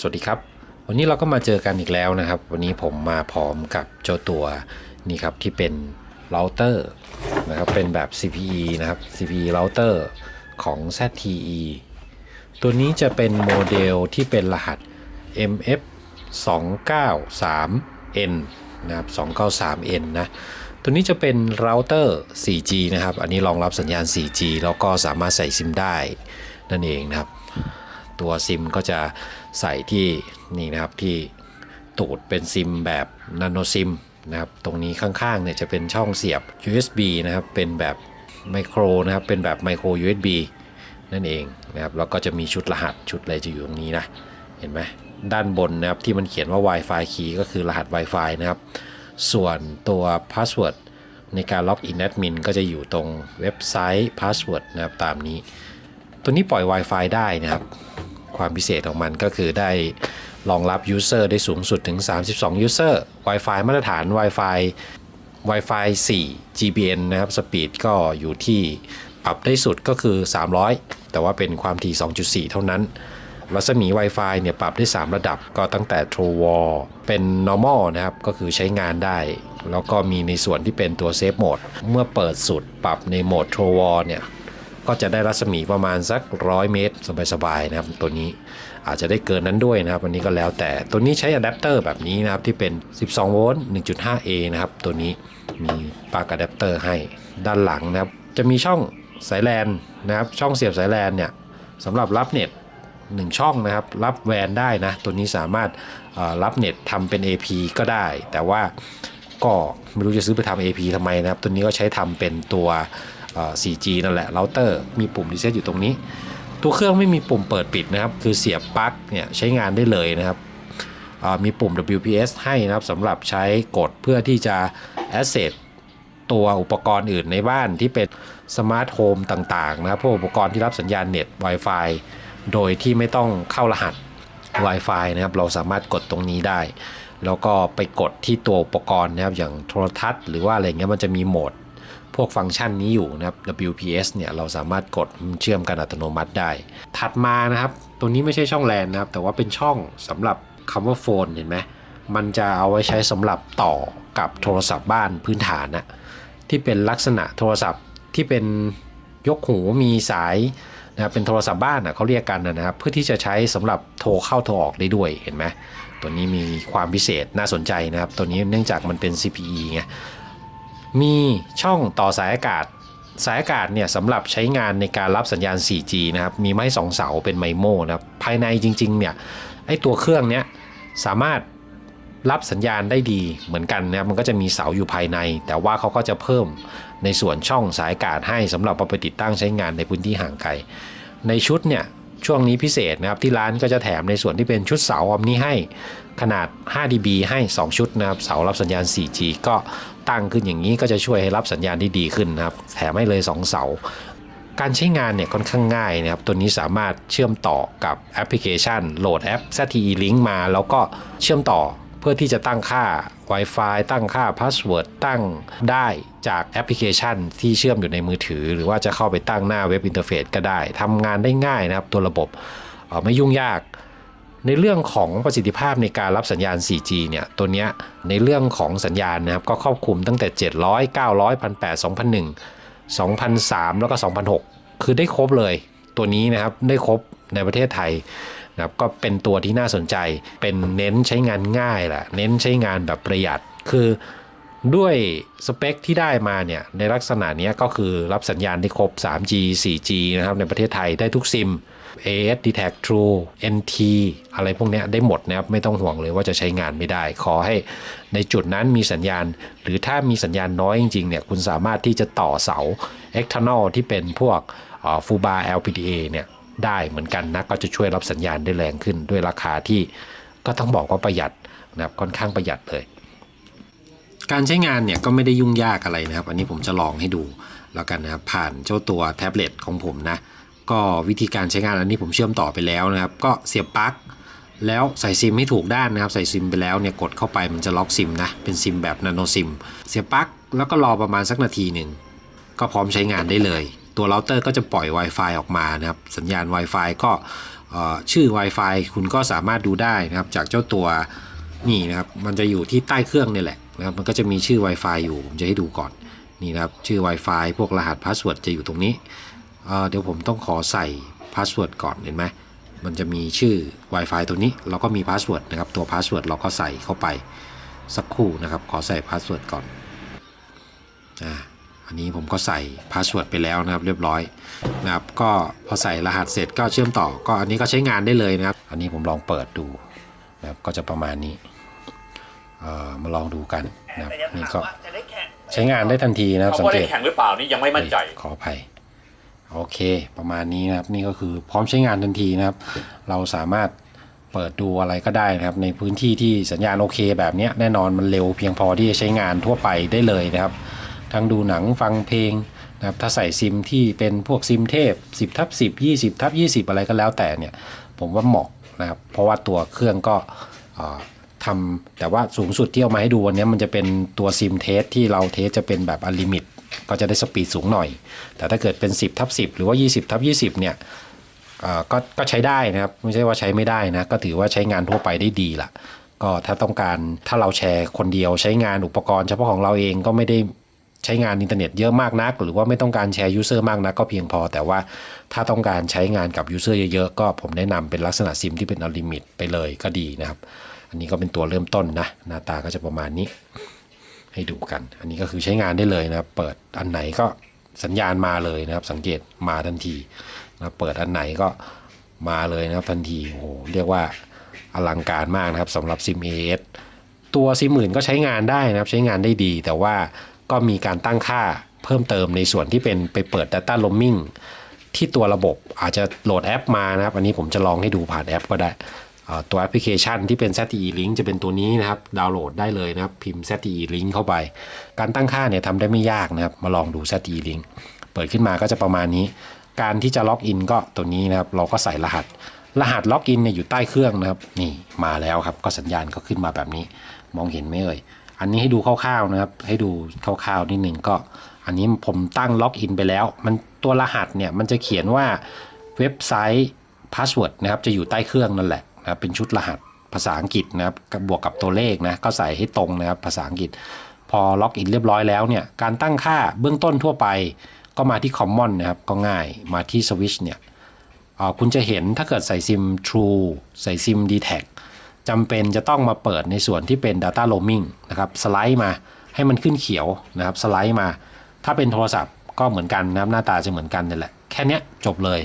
สวัสดีครับ วันนี้เราก็มาเจอกันอีกแล้วนะครับ วันนี้ผมมาพร้อมกับเจ้าตัวนี่ครับที่เป็นเราเตอร์นะครับเป็นแบบ CPE นะครับ CPE เราเตอร์ของ ZTE ตัวนี้จะเป็นโมเดลที่เป็นรหัส MF 293N นะครับ 293N นะ ตัวนี้จะเป็นเราเตอร์ 4G นะครับ อันนี้รองรับสัญญาณ 4G แล้วก็สามารถใส่ซิมได้นั่นเองนะครับ ตัวซิมก็จะใส่ที่นี่นะครับที่ตูดเป็นซิมแบบนาโนซิมนะครับตรงนี้ข้างๆเนี่ยจะเป็นช่องเสียบ USB นะครับเป็นแบบไมโครนะครับเป็นแบบไมโคร USB นั่นเองนะครับแล้วก็จะมีชุดรหัสชุดอะไรจะอยู่ตรงนี้นะเห็นไหมด้านบนนะครับที่มันเขียนว่า Wi-Fi key ก็คือรหัส Wi-Fi นะครับส่วนตัว password ในการล็อกอินแอดมินก็จะอยู่ตรงเว็บไซต์ password นะครับตามนี้ ตัวนี้ปล่อย Wi-Fi ได้นะครับ ความพิเศษของมันก็คือได้รองรับ User ได้สูงสุดถึง 32 User Wi-Fi มาตรฐาน Wi-Fi Wi-Fi 4 GPN นะครับ สปีดก็อยู่ที่ปรับได้สุดก็คือ 300 แต่ว่าเป็นความถี่ 2.4 เท่านั้น รัศมี Wi-Fi เนี่ยปรับได้ 3 ระดับก็ตั้งแต่ True Wall เป็น normal นะครับ ก็คือใช้งานได้ แล้วก็มีในส่วนที่เป็นตัว Safe Mode เมื่อเปิดสุดปรับในโหมด True Wall เนี่ย ก็จะได้รัศมีประมาณสัก 100 เมตร สบายๆนะครับตัวนี้อาจจะได้เกินนั้นด้วยนะครับอันนี้ก็แล้วแต่ตัวนี้ใช้อะแดปเตอร์แบบนี้นะครับที่เป็น 12 โวลต์ 1.5A นะครับตัวนี้มีปลั๊กอะแดปเตอร์ให้ด้านหลังนะครับจะมีช่องสายแลนนะครับช่องเสียบสายแลนเนี่ยสำหรับรับเน็ต1ช่องนะครับรับแวนได้นะตัวนี้สามารถรับเน็ตทำเป็น AP ก็ได้ แต่ว่าก็ไม่รู้จะซื้อไปทำ AP ทำไมนะครับ ตัวนี้ก็ใช้ทำเป็นตัว 4G นั่นแหละเราเตอร์มีปุ่มรีเซ็ตอยู่ตรงนี้ ตัวเครื่องไม่มีปุ่มเปิดปิดนะครับ คือเสียบปลั๊กเนี่ยใช้งานได้เลยนะครับมีปุ่ม WPS ให้นะครับสำหรับใช้กดเพื่อที่จะ access ตัวอุปกรณ์อื่นในบ้านที่เป็นสมาร์ทโฮมต่างๆนะครับพวกอุปกรณ์ที่รับสัญญาณเน็ต Wi-Fi โดยที่ไม่ต้องเข้ารหัส Wi-Fi นะครับ เราสามารถกดตรงนี้ได้ แล้วก็ไปกดที่ตัวอุปกรณ์นะครับ อย่างโทรทัศน์หรือว่าอะไรเงี้ยมันจะมีโหมด พวกฟังก์ชันนี้อยู่นะครับ WPS เนี่ยเราสามารถกดเชื่อมกันอัตโนมัติได้ ถัดมานะครับ ตัวนี้ไม่ใช่ช่องแลนนะครับ แต่ว่าเป็นช่องสำหรับคำว่าโฟนเห็นไหมมันจะเอาไว้ใช้สำหรับต่อกับโทรศัพท์บ้านพื้นฐานนะที่เป็นลักษณะโทรศัพท์ที่เป็นยกหูมีสายนะครับเป็นโทรศัพท์บ้านนะเขาเรียกกันนะครับ เพื่อที่จะใช้สำหรับโทรเข้าโทรออกได้ด้วยเห็นไหมตัวนี้มีความพิเศษน่าสนใจนะครับ ตัวนี้เนื่องจากมันเป็น CPE ไง มีช่องต่อสายอากาศ สายอากาศเนี่ยสำหรับใช้งานในการรับสัญญาณ 4G นะครับ มีไม้สองเสาเป็นไมโมนะครับ ภายในจริงๆเนี่ยไอตัวเครื่องเนี้ยสามารถรับสัญญาณได้ดีเหมือนกันนะครับมันก็จะมีเสาอยู่ภายใน แต่ว่าเขาก็จะเพิ่มในส่วนช่องสายอากาศให้สำหรับเอาไปติดตั้งใช้งานในพื้นที่ห่างไกล ในชุดเนี่ย ช่วงนี้พิเศษนะครับที่ร้านก็จะแถมในส่วนที่เป็นชุดเสาออมนี้ให้ขนาด 5 dB ให้ 2 ชุดนะครับเสารับสัญญาณ 4G ก็ตั้งขึ้นอย่างนี้ก็จะช่วยให้รับสัญญาณได้ดีขึ้นนะครับแถมให้เลย 2 เสา การใช้งานเนี่ยค่อนข้างง่ายนะครับตัวนี้สามารถเชื่อมต่อกับแอปพลิเคชัน โหลดแอป ZTE Link มา แล้วก็เชื่อมต่อเพื่อที่จะตั้งค่า Wi-Fi ตั้งค่า Password ตั้งได้ จากแอปพลิเคชันที่เชื่อมอยู่ในมือถือ หรือว่าจะเข้าไปตั้งหน้าเว็บอินเทอร์เฟซก็ได้ทำงานได้ง่ายนะครับ ตัวระบบไม่ยุ่งยาก ในเรื่องของประสิทธิภาพในการรับสัญญาณ 4G เนี่ยตัวเนี้ยในเรื่องของสัญญาณนะครับก็ครอบคลุมตั้งแต่ 700 900 1,800 2001 2003 แล้วก็ 2006 คือได้ครบเลย ตัวนี้นะครับได้ครบในประเทศไทยนะครับก็เป็นตัวที่น่าสนใจเป็นเน้นใช้งานง่ายแหละเน้นใช้งานแบบประหยัดคือ ด้วยสเปคที่ได้มาเนี่ยในลักษณะนี้ก็คือรับสัญญาณได้ครบ 3G 4G นะครับในประเทศไทยได้ทุกซิม AS d t a c True NT อะไรพวกนี้ได้หมดนะครับ ไม่ต้องห่วงเลยว่าจะใช้งานไม่ได้ ขอให้ในจุดนั้นมีสัญญาณ หรือถ้ามีสัญญาณน้อยจริงๆเนี่ยคุณสามารถที่จะต่อเสา external ที่เป็นพวกฟูบา LPDA เนี่ยได้เหมือนกันนะ ก็จะช่วยรับสัญญาณได้แรงขึ้นด้วยราคาที่ก็ต้องบอกว่าประหยัดนะครับค่อนข้างประหยัดเลย การใช้งานเนี่ยก็ไม่ได้ยุ่งยากอะไรนะครับ อันนี้ผมจะลองให้ดูแล้วกันนะครับผ่านเจ้าตัวแท็บเล็ตของผมนะ ก็วิธีการใช้งานอันนี้ผมเชื่อมต่อไปแล้วนะครับ ก็เสียบปลั๊กแล้วใส่ซิมให้ถูกด้านนะครับ ใส่ซิมไปแล้วเนี่ยกดเข้าไปมันจะล็อกซิมนะเป็นซิมแบบนาโนซิมเสียบปลั๊กแล้วก็รอประมาณสักนาทีหนึ่งก็พร้อมใช้งานได้เลย ตัวเราเตอร์ก็จะปล่อย Wi-Fi ออกมานะครับสัญญาณ Wi-Fi ก็ชื่อ Wi-Fi คุณก็สามารถดูได้นะครับ จากเจ้าตัวนี่นะครับ มันจะอยู่ที่ใต้เครื่องนี่แหละ นะครับมันก็จะมีชื่อ Wi-Fi อยู่ ผมจะให้ดูก่อนนี่นะครับชื่อ Wi-Fi พวกรหัสพาสเวิร์ดจะอยู่ตรงนี้เเดี๋ยวผมต้องขอใส่พาสเวิร์ดก่อนเห็นไหมมันจะมีชื่อ Wi-Fi ตัวนี้ เราก็มีพาสเวิร์ดนะครับตัวพาสเวิร์ดเราก็ใส่เข้าไปสักครู่นะครับ ขอใส่พาสเวิร์ดก่อนอ่าอันนี้ผมก็ใส่พาสเวิร์ดไปแล้วนะครับเรียบร้อยนะครับก็พอใส่รหัสเสร็จก็เชื่อมต่อ ก็อันนี้ก็ใช้งานได้เลยนะครับ อันนี้ผมลองเปิดดูนะครับก็จะประมาณนี้ มาลองดูกันนะครับนี่ก็จะได้แข่งใช้งานได้ทันทีนะครับสัคำงว่าเกได้ตแข่งหรือเปล่านี่ยังไม่มั่นใจขออภัยโอเค ประมาณนี้นะครับนี่ก็คือพร้อมใช้งานทันทีนะครับ เราสามารถเปิดดูอะไรก็ได้นะครับ ในพื้นที่ที่สัญญาณโอเคแบบเนี้ยแน่นอนมันเร็วเพียงพอที่จะใช้งานทั่วไปได้เลยนะครับ ทั้งดูหนังฟังเพลงนะครับถ้าใส่ซิมที่เป็นพวกซิมเทพ 10ทับ10 20ทับ20 อะไรก็แล้วแต่เนี่ย ผมว่าเหมาะนะครับ เพราะว่าตัวเครื่องก็เอ่อ ทำแต่ว่าสูงสุดที่เอามาให้ดูวันนี้มันจะเป็นตัวซิมเทสที่เราเทสจะเป็นแบบอลิมิต ก็จะได้สปีดสูงหน่อย แต่ถ้าเกิดเป็น 10ทับ10 หรือว่า 20ทับ20 เนี่ยเอ่อก็ก็ใช้ได้นะครับ ไม่ใช่ว่าใช้ไม่ได้นะ ก็ถือว่าใช้งานทั่วไปได้ดีละก็ถ้าต้องการถ้าเราแชร์คนเดียวใช้งานอุปกรณ์เฉพาะของเราเองก็ไม่ได้ใช้งานอินเทอร์เน็ตเยอะมากนัก หรือว่าไม่ต้องการแชร์ยูเซอร์มากนักก็เพียงพอ แต่ว่าถ้าต้องการใช้งานกับยูเซอร์เยอะๆ ก็ผมแนะนำเป็นลักษณะซิมที่เป็นอลิมิตไปเลยก็ดีนะครับ อันนี้ก็เป็นตัวเริ่มต้นนะ หน้าตาก็จะประมาณนี้ ให้ดูกัน อันนี้ก็คือใช้งานได้เลยนะ เปิดอันไหนก็สัญญาณมาเลยนะครับ สังเกตมาทันทีนะเปิดอันไหนก็มาเลยนะครับทันทีโอ้โหเรียกว่าอลังการมากนะครับสำหรับซิม AS ตัวซิมอื่นก็ใช้งานได้นะครับ ใช้งานได้ดี แต่ว่าก็มีการตั้งค่าเพิ่มเติมในส่วนที่เป็นไปเปิด Data Roaming ที่ตัวระบบอาจจะโหลดแอปมานะครับ อันนี้ผมจะลองให้ดูผ่านแอปก็ได้ ตัวแอปพลิเคชันที่เป็น ZTE Link จะเป็นตัวนี้นะครับ ดาวน์โหลดได้เลยนะครับ พิมพ์ ZTE Link เข้าไป การตั้งค่าเนี่ยทำได้ไม่ยากนะครับ มาลองดู ZTE Link เปิดขึ้นมาก็จะประมาณนี้ การที่จะล็อกอินก็ตัวนี้นะครับ เราก็ใส่รหัส รหัสล็อกอินเนี่ยอยู่ใต้เครื่องนะครับ นี่มาแล้วครับ ก็สัญญาณก็ขึ้นมาแบบนี้ มองเห็นไหมเอ่ย อันนี้ให้ดูคร่าวๆนะครับ ให้ดูคร่าวๆนิดหนึ่งก็ อันนี้ผมตั้งล็อกอินไปแล้ว มันตัวรหัสเนี่ยมันจะเขียนว่าเว็บไซต์พาสเวิร์ดนะครับ จะอยู่ใต้เครื่องนั่นแหละ นะเป็นชุดรหัสภาษาอังกฤษนะครับบวกกับตัวเลขนะก็ใส่ให้ตรงนะครับภาษาอังกฤษ พอล็อกอินเรียบร้อยแล้วเนี่ยการตั้งค่าเบื้องต้นทั่วไป ก็มาที่ Common นะครับก็ง่ายมาที่ Switch เนี่ยอ่อคุณจะเห็นถ้าเกิดใส่ซิม True ใส่ซิม d t แทจำเป็นจะต้องมาเปิดในส่วนที่เป็น Data Roaming นะครับสไลด์มาให้มันขึ้นเขียวนะครับสไลด์มา ถ้าเป็นโทรศัพท์ก็เหมือนกันนะครับหน้าตาจะเหมือนกันนี่แหละ แค่นี้จบเลย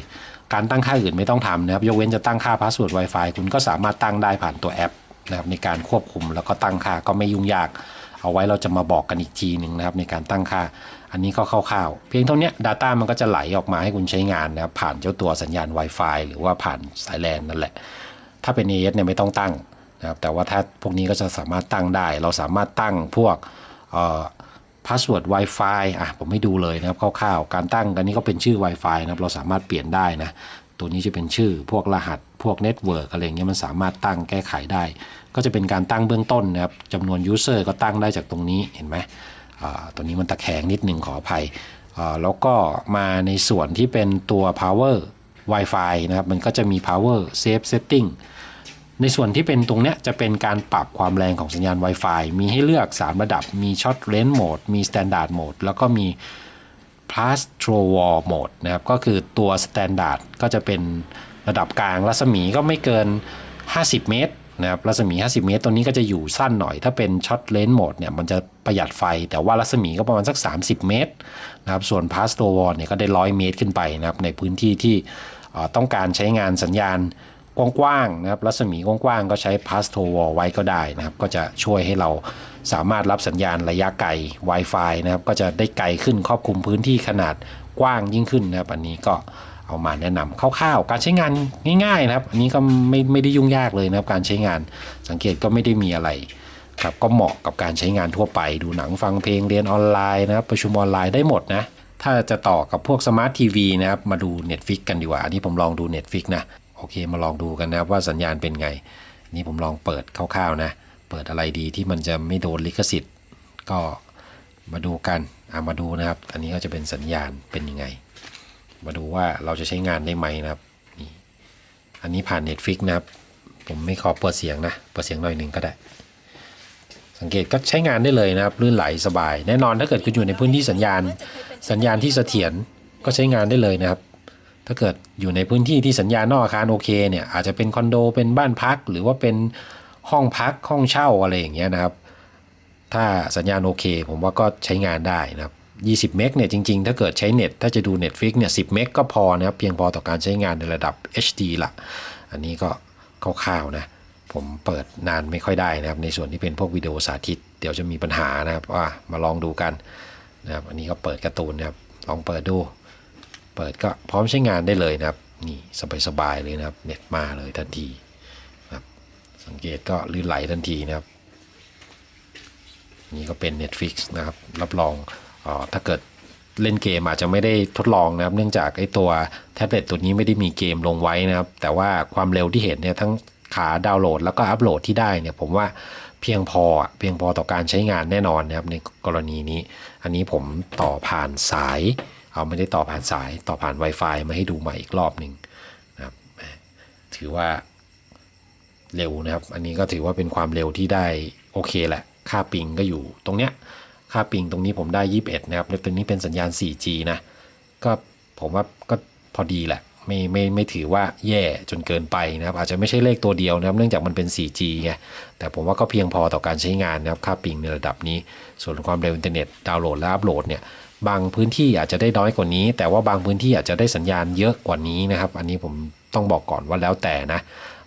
การตั้งค่าอื่นไม่ต้องทำนะครับ ยกเว้นจะตั้งค่าพาสเวิร์ด Wi-Fi คุณก็สามารถตั้งได้ผ่านตัวแอปนะครับในการควบคุมแล้วก็ตั้งค่าก็ไม่ยุ่งยาก เอาไว้เราจะมาบอกกันอีกทีหนึ่งนะครับในการตั้งค่า อันนี้ก็คร่าวๆ เพียงเท่านี้ Data มันก็จะไหลออกมาให้คุณใช้งานนะครับผ่านเจ้าตัวสัญญาณ Wi-Fi หรือว่าผ่านสายแลนนั่นแหละ ถ้าเป็น AS เนี่ยไม่ต้องตั้งนะครับแต่ว่าถ้าพวกนี้ก็จะสามารถตั้งได้ เราสามารถตั้งพวก พาสเวิร์ด Wi-Fi อะผมให้ดูเลยนะครับคร่าวๆ การตั้งกันนี้ก็เป็นชื่อ Wi-Fi นะครับเราสามารถเปลี่ยนได้นะ ตัวนี้จะเป็นชื่อพวกรหัส พวกเน็ตเวิร์กอะไรเงี้ยมันสามารถตั้งแก้ไขได้ ก็จะเป็นการตั้งเบื้องต้นนะครับจำนวนยูเซอร์ก็ตั้งได้จากตรงนี้เห็นไหมตัวนี้มันตะแคงนิดหนึ่งขออภัยแล้วก็มาในส่วนที่เป็นตัว power Wi-Fi นะครับมันก็จะมี power save setting ในส่วนที่เป็นตรงเนี้ยจะเป็นการปรับความแรงของสัญญาณ Wi-Fi มีให้เลือก 3 ระดับ มี Short Range Mode มี Standard Mode แล้วก็มี plus t r o w a l mode นะครับ ก็คือตัว Standard ก็จะเป็นระดับกลาง รัศมีก็ไม่เกิน 50 เมตรนะครับ รัศมี 50 เมตร ตัวนี้ก็จะอยู่สั้นหน่อย ถ้าเป็น Short Range Mode เนี่ย มันจะประหยัดไฟ แต่ว่ารัศมีก็ประมาณสัก 30 เมตรนะครับ ส่วน plus t r o w a l เนี่ยก็ได้ 100 เมตรขึ้นไปนะครับ ในพื้นที่ที่ต้องการใช้งานสัญญาณ กว้างๆนะครับรัศมีกว้างๆก็ใช้ pass to wall ไว้ก็ได้นะครับ ก็จะช่วยให้เราสามารถรับสัญญาณระยะไกล Wi-Fi นะครับ ก็จะได้ไกลขึ้นครอบคลุมพื้นที่ขนาดกว้างยิ่งขึ้นนะครับ อันนี้ก็เอามาแนะนำคร่าวๆ การใช้งานง่ายๆนะครับ อันนี้ก็ไม่ไม่ได้ยุ่งยากเลยนะครับ การใช้งานสังเกตก็ไม่ได้มีอะไรครับก็เหมาะกับการใช้งานทั่วไป ดูหนังฟังเพลงเรียนออนไลน์นะครับ ประชุมออนไลน์ได้หมดนะถ้าจะต่อกับพวกสมาร์ททีวีนะครับ มาดู Netflix กันดีกว่า อันนี้ผมลองดู Netflix นะ โอเคมาลองดูกันนะครับว่าสัญญาณเป็นไง นี่ผมลองเปิดคร่าวๆนะ เปิดอะไรดีที่มันจะไม่โดนลิขสิทธิ์ ก็มาดูกันเอะมาดูนะครับ อันนี้ก็จะเป็นสัญญาณเป็นยังไง มาดูว่าเราจะใช้งานได้ไหมนะครับนี่อันนี้ผ่าน Netflix นะครับ ผมไม่ขอเปิดเสียงนะ เปิดเสียงหน่อยหนึ่งก็ได้ สังเกตก็ใช้งานได้เลยนะครับลื่นไหลสบาย แน่นอนถ้าเกิดคุณอยู่ในพื้นที่สัญญาณ สัญญาณที่เสถียรก็ใช้งานได้เลยนะครับ ถ้าเกิดอยู่ในพื้นที่ที่สัญญาณนอกอาคารโอเคเนี่ยอาจจะเป็นคอนโดเป็นบ้านพัก หรือว่าเป็นห้องพักห้องเช่าอะไรอย่างเงี้ยนะครับ ถ้าสัญญาณโอเค ผมว่าก็ใช้งานได้นะครับ20 เมกเนี่ยจริงๆ ถ้าเกิดใช้เน็ตถ้าจะดู Netflix เนี่ย10 เมกก็พอนะครับเพียงพอต่อการใช้งานในระดับ HD ละอันนี้ก็คร่าวๆนะ ผมเปิดนานไม่ค่อยได้นะครับ ในส่วนที่เป็นพวกวิดีโอสาธิต เดี๋ยวจะมีปัญหานะครับว่ามาลองดูกันนะครับอันนี้ก็เปิดการ์ตูนนะครับลองเปิดดู เปิดก็พร้อมใช้งานได้เลยนะครับ นี่สบายๆเลยนะครับ เน็ตมาเลยทันทีนะครับสังเกตก็ลื่นไหลทันทีนะครับ นี่ก็เป็น Netflix นะครับ รับรองออถ้าเกิดเล่นเกมอาจจะไม่ได้ทดลองนะครับ เนื่องจากไอ้ตัวแท็บเล็ตตัวนี้ไม่ได้มีเกมลงไว้นะครับ แต่ว่าความเร็วที่เห็นเนี่ยทั้งขาดาวน์โหลด แล้วก็อัปโหลดที่ได้เนี่ยผมว่าเพียงพอเพียงพอต่อการใช้งานแน่นอนนะครับในกรณีนี้ อันนี้ผมต่อผ่านสาย เอาไม่ได้ต่อผ่านสายต่อผ่าน Wi-Fi มาให้ดูใหม่อีกรอบหนึ่งนะครับถือว่าเร็วนะครับ อันนี้ก็ถือว่าเป็นความเร็วที่ได้โอเคแหละ ค่าปิงก็อยู่ตรงเนี้ย ค่าปิงตรงนี้ผมได้ 21 นะครับ แล้วตัวนี้เป็นสัญญาณ 4G นะ ก็ผมว่าก็พอดีแหละ ไม่ไม่ไม่ถือว่าแย่จนเกินไปนะครับ อาจจะไม่ใช่เลขตัวเดียวนะครับ เนื่องจากมันเป็น 4G ไง แต่ผมว่าก็เพียงพอต่อการใช้งานนะครับ ค่าปิงในระดับนี้ ส่วนความเร็วอินเทอร์เน็ตดาวน์โหลดและอัปโหลดเนี่ย บางพื้นที่อาจจะได้น้อยกว่านี้ แต่ว่าบางพื้นที่อาจจะได้สัญญาณเยอะกว่านี้นะครับ อันนี้ผมต้องบอกก่อนว่าแล้วแต่นะ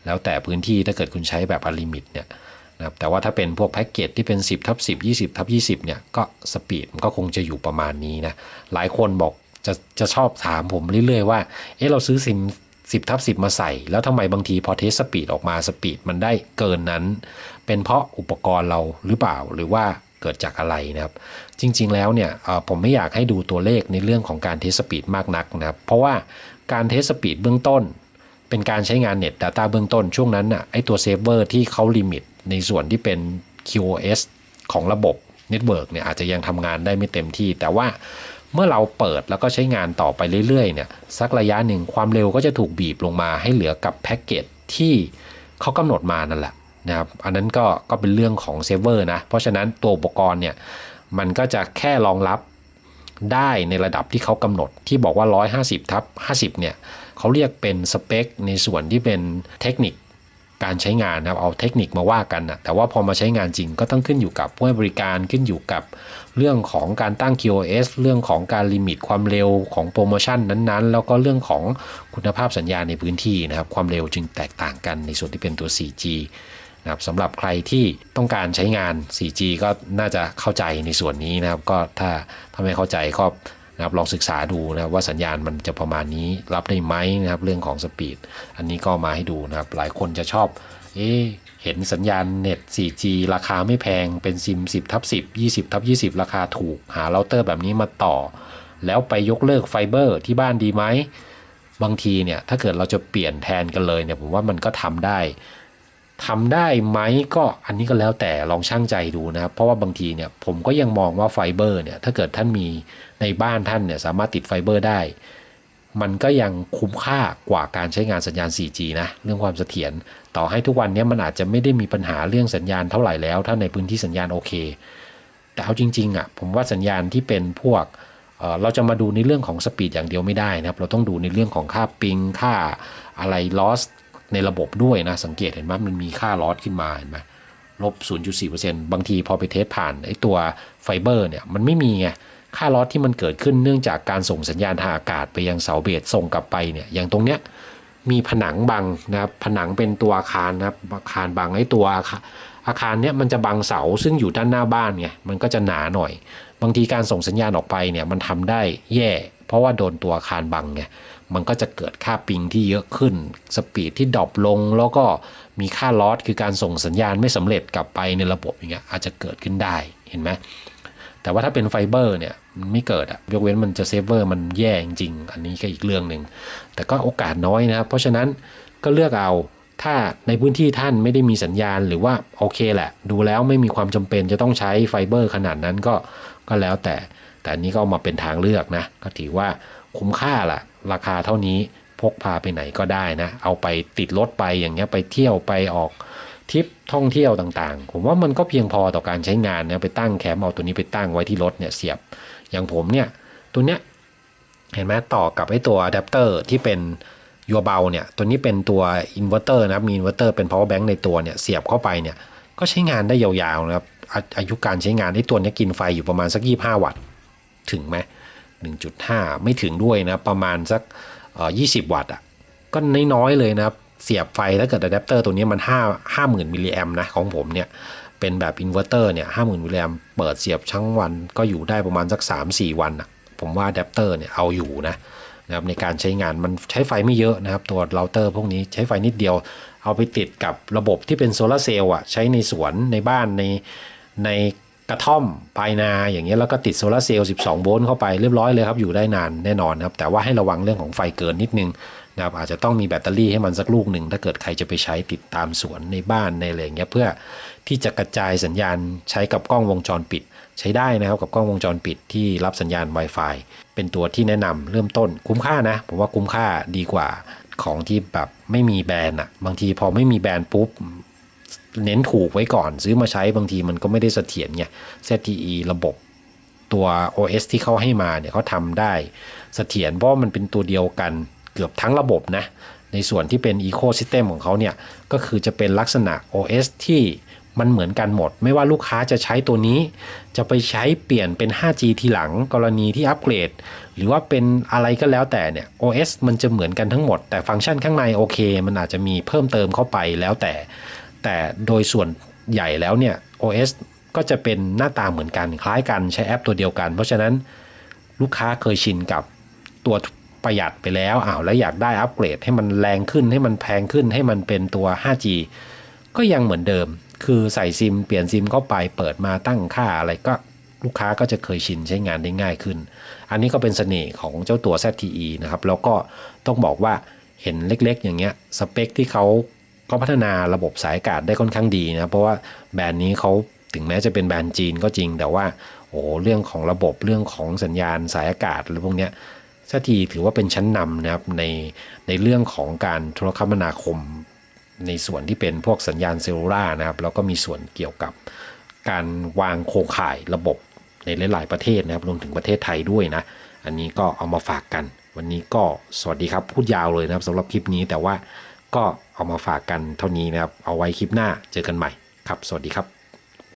แล้วแต่พื้นที่ถ้าเกิดคุณใช้แบบอลิมิตเนี่ยนะครับแต่ว่าถ้าเป็นพวกแพ็กเกจที่เป็น 10ทับ10 20ทับ20เนี่ยก็สปีดมันก็คงจะอยู่ประมาณนี้นะ หลายคนบอกจะจะชอบถามผมเรื่อยๆว่า เออเราซื้อซิม10ทับ10 มาใส่ แล้วทำไมบางทีพอเทสสปีดออกมาสปีดมันได้เกินนั้น เป็นเพราะอุปกรณ์เราหรือเปล่าหรือว่า กิดจากอะไรนะครับ จริง ๆ แล้วเนี่ยผมไม่อยากให้ดูตัวเลขในเรื่องของการเทสสปีดมากนักนะครับ เพราะว่าการเทสสปีดเบื้องต้น เป็นการใช้งานเน็ต Data เบื้องต้นช่วงนั้นน่ะไอตัวเซฟเวอร์ที่เขาลิมิตในส่วนที่เป็น QoS ของระบบเน็ตเวิร์กเนี่ยอาจจะยังทำงานได้ไม่เต็มที่ แต่ว่าเมื่อเราเปิดแล้วก็ใช้งานต่อไปเรื่อยๆเนี่ยสักระยะหนึ่งความเร็วก็จะถูกบีบลงมาให้เหลือกับแพ็กเกจที่เขากำหนดมานั่นแหละ นะครับอันนั้นก็ก็เป็นเรื่องของเซิร์ฟเวอร์นะ เพราะฉะนั้นตัวอุปกรณ์เนี่ยมันก็จะแค่รองรับได้ในระดับที่เขากำหนดที่บอกว่า 150ทับ50 เนี่ยเขาเรียกเป็นสเปคในส่วนที่เป็นเทคนิคการใช้งานนะครับเอาเทคนิคมาว่ากันนะแต่ว่าพอมาใช้งานจริงก็ต้องขึ้นอยู่กับผู้ให้บริการขึ้นอยู่กับเรื่องของการตั้ง QoS เรื่องของการลิมิตความเร็วของโปรโมชั่นนั้นๆ แล้วก็เรื่องของคุณภาพสัญญาณในพื้นที่นะครับความเร็วจึงแตกต่างกันในส่วนที่เป็นตัว 4G นะครับสำหรับใครที่ต้องการใช้งาน 4G ก็น่าจะเข้าใจในส่วนนี้นะครับ ก็ถ้าถ้าไม่เข้าใจก็นะครับลองศึกษาดูนะครับว่าสัญญาณมันจะประมาณนี้รับได้ไหมนะครับเรื่องของสปีดอันนี้ก็มาให้ดูนะครับ หลายคนจะชอบ เอ๊เห็นสัญญาณเน็ต 4G ราคาไม่แพงเป็นซิม 10ทับ10 20ทับ20 ราคาถูกหาเราเตอร์แบบนี้มาต่อ แล้วไปยกเลิกไฟเบอร์ที่บ้านดีไหมบางทีเนี่ยถ้าเกิดเราจะเปลี่ยนแทนกันเลยเนี่ยผมว่ามันก็ทำได้ ทำได้ไหมก็อันนี้ก็แล้วแต่ลองช่างใจดูนะครับ เพราะว่าบางทีเนี่ยผมก็ยังมองว่าไฟเบอร์เนี่ยถ้าเกิดท่านมีในบ้านท่านเนี่ยสามารถติดไฟเบอร์ได้ มันก็ยังคุ้มค่ากว่าการใช้งานสัญญาณ 4G นะเรื่องความเสถียรต่อให้ทุกวันนี้มันอาจจะไม่ได้มีปัญหาเรื่องสัญญาณเท่าไหร่แล้ว ถ้าในพื้นที่สัญญาณโอเค แต่เอาจริงๆอะผมว่าสัญญาณที่เป็นพวกเเราจะมาดูในเรื่องของสปีดอย่างเดียวไม่ได้นะครับ เราต้องดูในเรื่องของค่าปิงค่าอะไร loss ในระบบด้วยนะ สังเกตเห็นไหมมันมีค่า loss ขึ้นมาเห็นไหมลบ 0.4%บางทีพอไปเทสผ่านไอ้ตัวไฟเบอร์เนี่ยมันไม่มีไงค่าลอสที่มันเกิดขึ้นเนื่องจากการส่งสัญญาณทางอากาศไปยังเสาเบสส่งกลับไปเนี่ยอย่างตรงเนี้ยมีผนังบังนะครับผนังเป็นตัวอาคารนะครับอาคารบังไอ้ตัวอาคาอาคารเนี้ยมันจะบังเสาซึ่งอยู่ด้านหน้าบ้านไงมันก็จะหนาหน่อย บางทีการส่งสัญญาณออกไปเนี่ยมันทำได้แย่ เพราะว่าโดนตัวอาคารบังไง มันก็จะเกิดค่าปิงที่เยอะขึ้น สปีดที่ดรอปลง แล้วก็มีค่าลอสคือการส่งสัญญาณไม่สำเร็จกลับไปในระบบอย่างเงี้ยอาจจะเกิดขึ้นได้เห็นไหมแต่ว่าถ้าเป็นไฟเบอร์เนี่ยมันไม่เกิดอะยกเว้นมันจะเซฟเวอร์มันแย่จริง อันนี้ก็อีกเรื่องหนึ่งแต่ก็โอกาสน้อยนะครับเพราะฉะนั้นก็เลือกเอาถ้าในพื้นที่ท่านไม่ได้มีสัญญาณหรือว่าโอเคแหละ ดูแล้วไม่มีความจำเป็นจะต้องใช้ไฟเบอร์ขนาดนั้นก็ก็แล้วแต่ แต่อันนี้ก็มาเป็นทางเลือกนะ ก็ถือว่าคุ้มค่าละ ราคาเท่านี้พกพาไปไหนก็ได้นะ เอาไปติดรถไปอย่างเงี้ยไปเที่ยวไปออกทริปท่องเที่ยวต่างๆ ผมว่ามันก็เพียงพอต่อการใช้งานนะไปตั้งแคมป์เอาตัวนี้ไปตั้งไว้ที่รถเนี่ยเสียบ อย่างผมเนี่ยตัวเนี้ยเห็นไหมต่อกับไอ้ตัวอะแดปเตอร์ที่เป็นยัวเบาเนี่ยตัวนี้เป็นตัวอินเวอร์เตอร์นะครับมีอินเวอร์เตอร์เป็น power bank ในตัวเนี่ยเสียบเข้าไปเนี่ยก็ใช้งานได้ยาวๆนะครับอาอายุการใช้งานไอ้ตัวเนี้ยกินไฟอยู่ประมาณสัก 25 วัตต์ถึงไหม 1.5 ไม่ถึงด้วยนะ ประมาณสักเอ่อ20 วัตต์อะ ก็น้อยๆเลยนะครับ เสียบไฟถ้าเกิดอะแดปเตอร์ตัวนี้มัน 5 50,000 มิลลิแอมนะของผมเนี่ย เป็นแบบอินเวอร์เตอร์เนี่ย50,000มิลลิแอมเปิดเสียบทั้งวันก็อยู่ได้ประมาณสัก 3-4 วันอะ ผมว่าอะแดปเตอร์เนี่ยเอาอยู่นะนะครับในการใช้งานมันใช้ไฟไม่เยอะนะครับ ตัวเราเตอร์พวกนี้ใช้ไฟนิดเดียว เอาไปติดกับระบบที่เป็นโซลาเซลล์อะใช้ในสวนในบ้านในใน กระท่อมปลายนาอย่างเงี้ยแล้วก็ติดโซลาร์เซลล์ 12 โวลต์เข้าไปเรียบร้อยเลยครับ อยู่ได้นานแน่นอนครับ แต่ว่าให้ระวังเรื่องของไฟเกินนิดนึงนะครับอาจจะต้องมีแบตเตอรี่ให้มันสักลูกหนึ่ง ถ้าเกิดใครจะไปใช้ติดตามสวนในบ้านในอะไรอย่างเงี้ยเพื่อที่จะกระจายสัญญาณใช้กับกล้องวงจรปิด ใช้ได้นะครับกับกล้องวงจรปิดที่รับสัญญาณ Wi-Fi เป็นตัวที่แนะนำเริ่มต้นคุ้มค่านะผมว่าคุ้มค่าดีกว่าของที่แบบไม่มีแบรนด์อะบางทีพอไม่มีแบรนด์ปุ๊บ เน้นถูกไว้ก่อน ซื้อมาใช้บางทีมันก็ไม่ได้เสถียรไง ZTE ระบบตัว OS ที่เขาให้มาเนี่ยเขาทำได้เสถียรเพราะมันเป็นตัวเดียวกันเกือบทั้งระบบนะ ในส่วนที่เป็น Ecosystem ของเขาเนี่ย ก็คือจะเป็นลักษณะ OS ที่มันเหมือนกันหมด ไม่ว่าลูกค้าจะใช้ตัวนี้ จะไปใช้เปลี่ยนเป็น 5G ทีหลังกรณีที่อัปเกรด หรือว่าเป็นอะไรก็แล้วแต่เนี่ย OS มันจะเหมือนกันทั้งหมด แต่ฟังก์ชันข้างในโอเค มันอาจจะมีเพิ่มเติมเข้าไปแล้วแต่ แต่โดยส่วนใหญ่แล้วเนี่ย OS ก็จะเป็นหน้าตาเหมือนกันคล้ายกันใช้แอปตัวเดียวกัน เพราะฉะนั้นลูกค้าเคยชินกับตัวประหยัดไปแล้วอ้าวแล้วอยากได้อัปเกรดให้มันแรงขึ้นให้มันแพงขึ้นให้มันเป็นตัว 5G ก็ยังเหมือนเดิม คือใส่ซิม เปลี่ยนซิมเข้าไปเปิดมาตั้งค่าอะไรก็ลูกค้าก็จะเคยชินใช้งานได้ง่ายขึ้น อันนี้ก็เป็นเสน่ห์ของเจ้าตัว ZTE นะครับ แล้วก็ต้องบอกว่าเห็นเล็กๆ อย่างเงี้ย สเปคที่เขา ก็พัฒนาระบบสายอากาศได้ค่อนข้างดีนะเพราะว่าแบรนด์นี้เขาถึงแม้จะเป็นแบรนด์จีนก็จริง แต่ว่าโอ้เรื่องของระบบเรื่องของสัญญาณสายอากาศหรือพวกเนี้ยซัทีถือว่าเป็นชั้นนำนะครับในในเรื่องของการโทรคมนาคม ในส่วนที่เป็นพวกสัญญาณเซลลูล่านะครับแล้วก็มีส่วนเกี่ยวกับการวางโครงข่ายระบบในหลาย ๆ ประเทศนะครับรวมถึงประเทศไทยด้วยนะ อันนี้ก็เอามาฝากกัน วันนี้ก็สวัสดีครับพูดยาวเลยนะครับสำหรับคลิปนี้แต่ว่า ก็เอามาฝากกันเท่านี้นะครับ เอาไว้คลิปหน้าเจอกันใหม่ครับ สวัสดีครับ